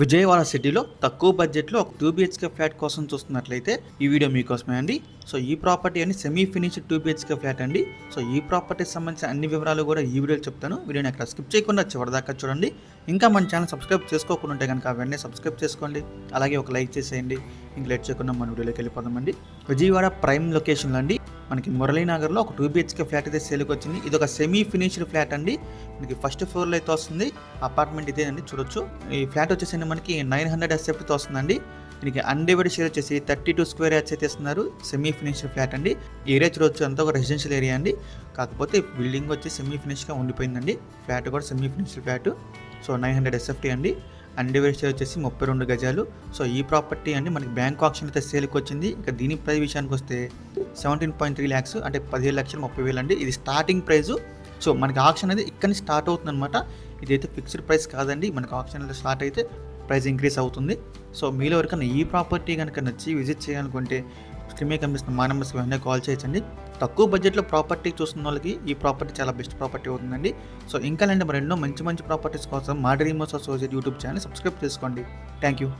విజయవాడ సిటీలో తక్కువ బడ్జెట్లో ఒక టూ బిహెచ్కే ఫ్లాట్ కోసం చూస్తున్నట్లయితే ఈ వీడియో మీకోసమే అండి. సో ఈ ప్రాపర్టీ అని semi finished two BHK flat అండి. సో ఈ ప్రాపర్టీకి సంబంధించిన అన్ని వివరాలు కూడా ఈ వీడియోలో చెప్తాను. వీడియోని అక్కడ స్కిప్ చేయకుండా చివరిదాకా చూడండి. ఇంకా మన ఛానల్ సబ్స్క్రైబ్ చేసుకోకుండా ఉంటే కనుక వెంటనే సబ్స్క్రైబ్ చేసుకోండి. అలాగే ఒక లైక్ చేసేయండి. ఇంక లేట్ చేయకుండా మన వీడియోలోకి వెళ్ళిపోదామండి. విజయవాడ ప్రైమ్ లొకేషన్లో అండి. మనకి మురళీనగర్లో ఒక టూ బిహెచ్కే ఫ్లాట్ అయితే సేల్కి వచ్చింది. ఇది ఒక సెమీ ఫినిష్డ్ ఫ్లాట్ అండి. మనకి ఫస్ట్ ఫ్లోర్లో అయితే వస్తుంది. అపార్ట్మెంట్ ఇదేనండి చూడొచ్చు. ఈ ఫ్లాట్ వచ్చేసి మనకి నైన్ హండ్రెడ్ ఎస్ఎఫ్ట్తో వస్తుందండి. దీనికి అన్డివైడ్ షేర్ వచ్చేసి థర్టీ టూ స్క్వేర్ యాడ్స్ అయితే ఇస్తున్నారు. సెమీ ఫినిష్డ్ ఫ్లాట్ అండి ఏరియా చూడొచ్చు అంతా ఒక రెసిడెన్షియల్ ఏరియా అండి. కాకపోతే బిల్డింగ్ వచ్చి సెమీ ఫినిష్గా ఉండిపోయిందండి. ఫ్లాట్ కూడా semi finished flat so nine hundred SFT అండి. అన్డివైడ్ షేర్ వచ్చేసి ముప్పై రెండు గజాలు. సో ఈ ప్రాపర్టీ అండి మనకి బ్యాంక్ ఆప్షన్ అయితే సేల్కి వచ్చింది. ఇక దీని ప్రైస్ విషయానికి వస్తే సెవెంటీన్ పాయింట్ త్రీ ల్యాక్స్ అంటే పదిహేడు లక్షల ముప్పై వేలు అండి. ఇది స్టార్టింగ్ ప్రైస్ సో మనకి ఆప్షన్ అనేది ఇక్కడ నుంచి స్టార్ట్ అవుతుంది అనమాట ఇదైతే ఫిక్స్డ్ ప్రైస్ కాదండి. మనకి ఆప్షన్ స్టార్ట్ అయితే ప్రైస్ ఇంక్రీస్ అవుతుంది. సో మీలో ఎవరికైనా ఈ ప్రాపర్టీ కనుక నచ్చి విజిట్ చేయాలనుకుంటే స్క్రీన్ మీద కనిపిస్తున్న మా నెంబర్స్కి వెంటనే కాల్ చేయొచ్చండి. తక్కువ బడ్జెట్లో ప్రాపర్టీ చూస్తున్న వాళ్ళకి ఈ ప్రాపర్టీ చాలా బెస్ట్ ప్రాపర్టీ అవుతుందండి. సో ఇంకా లేండి మరి ఎన్నో మంచి మంచి ప్రాపర్టీస్ కోసం మా dreamers associate YouTube channel subscribe చేసుకోండి. Thank you